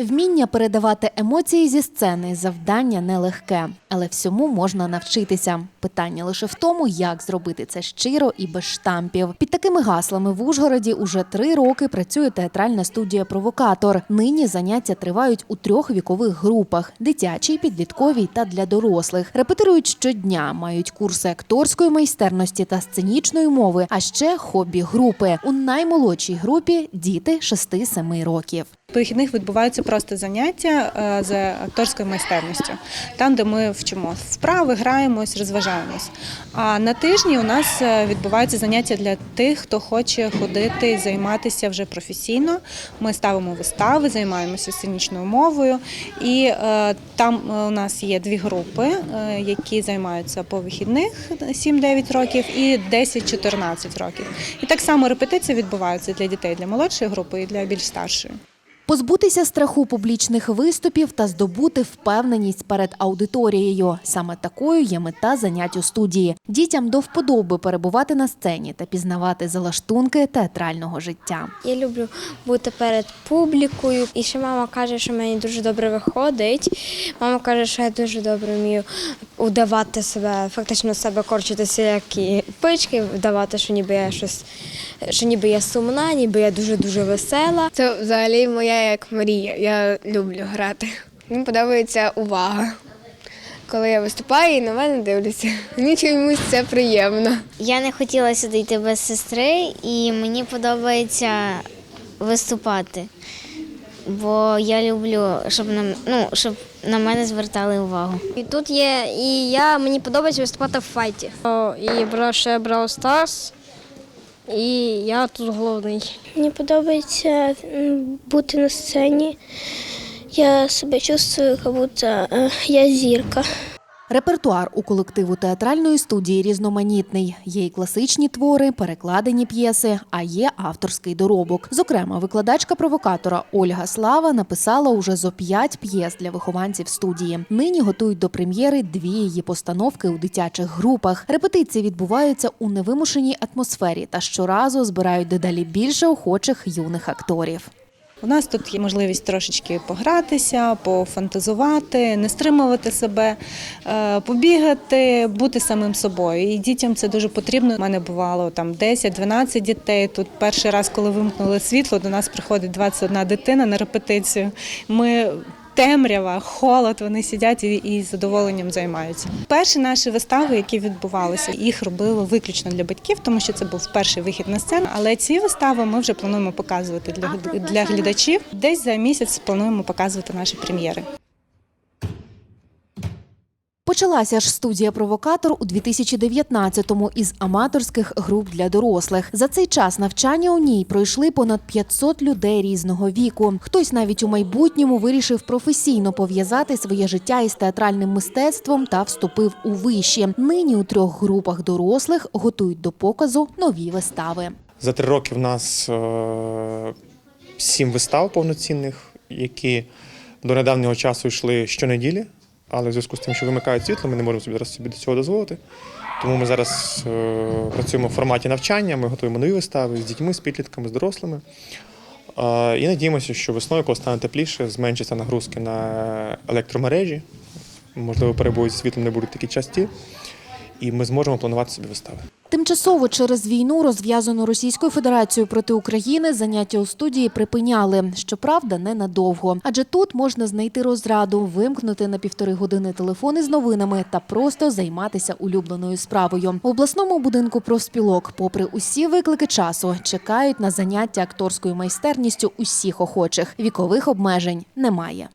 Вміння передавати емоції зі сцени завдання нелегке, але всьому можна навчитися. Питання лише в тому, як зробити це щиро і без штампів. Під такими гаслами в Ужгороді уже три роки працює театральна студія Провокатор. Нині заняття тривають у трьох вікових групах: дитячій, підлітковій та для дорослих. Репетирують щодня, мають курси акторської майстерності та сценічної мови, а ще хобі-групи. У наймолодшій групі діти 6-7 років. По відбуваються просто заняття е, з акторською майстерністю, там, де ми вчимо вправи, граємось, розважаємось. А на тижні у нас е, відбуваються заняття для тих, хто хоче ходити і займатися вже професійно. Ми ставимо вистави, займаємося сценічною мовою. І е, там у нас є дві групи, які займаються по вихідних 7-9 років і 10-14 років. І так само репетиції відбуваються для дітей, для молодшої групи і для більш старшої. Позбутися страху публічних виступів та здобути впевненість перед аудиторією. Саме такою є мета занять у студії. Дітям до вподоби перебувати на сцені та пізнавати залаштунки театрального життя. Я люблю бути перед публікою. І ще мама каже, що мені дуже добре виходить. Мама каже, що я дуже добре вмію удавати себе, фактично себе корчитися, як і пички, вдавати, що ніби я щось, що ніби я сумна, ніби я дуже дуже весела. Це взагалі моя як мрія. Я люблю грати. Мені подобається увага. Коли я виступаю і на мене дивляться. Мені чомусь це приємно. Я не хотіла сюди йти без сестри, і мені подобається виступати. Бо я люблю, щоб на, ну, щоб на мене звертали увагу. І тут є, і я мені подобається виступати в файті. І брав ще брав стас, і я тут головний. Мені подобається бути на сцені. Я себе чувствую, як будто е, я зірка. Репертуар у колективу театральної студії різноманітний. Є і класичні твори, перекладені п'єси, а є авторський доробок. Зокрема, викладачка провокатора Ольга Слава написала уже зо п'ять п'єс для вихованців студії. Нині готують до прем'єри дві її постановки у дитячих групах. Репетиції відбуваються у невимушеній атмосфері та щоразу збирають дедалі більше охочих юних акторів. У нас тут є можливість трошечки погратися, пофантазувати, не стримувати себе, е, побігати, бути самим собою. І дітям це дуже потрібно. У мене бувало там 10-12 дітей. Тут перший раз, коли вимкнули світло, до нас приходить 21 дитина на репетицію. Ми Темрява, холод, вони сидять і, і з задоволенням займаються. Перші наші вистави, які відбувалися, їх робили виключно для батьків, тому що це був перший вихід на сцену. Але ці вистави ми вже плануємо показувати для, для глядачів. Десь за місяць плануємо показувати наші прем'єри. Почалася ж студія Провокатор у 2019-му із аматорських груп для дорослих. За цей час навчання у ній пройшли понад 500 людей різного віку. Хтось навіть у майбутньому вирішив професійно пов'язати своє життя із театральним мистецтвом та вступив у виші. Нині у трьох групах дорослих готують до показу нові вистави. За три роки в нас е, сім вистав повноцінних, які до недавнього часу йшли щонеділі, але в зв'язку з тим, що вимикають світло, ми не можемо собі зараз собі до цього дозволити. Тому ми зараз е, працюємо в форматі навчання, ми готуємо нові вистави з дітьми, з підлітками, з дорослими. Е, і надіємося, що весною, коли стане тепліше, зменшаться нагрузки на електромережі. Можливо, перебої зі світлом не будуть такі часті, і ми зможемо планувати собі вистави. Тимчасово через війну, розв'язану Російською Федерацією проти України, заняття у студії припиняли. Щоправда, ненадовго. Адже тут можна знайти розраду, вимкнути на півтори години телефони з новинами та просто займатися улюбленою справою. В обласному будинку профспілок, попри усі виклики часу, чекають на заняття акторською майстерністю усіх охочих. Вікових обмежень немає.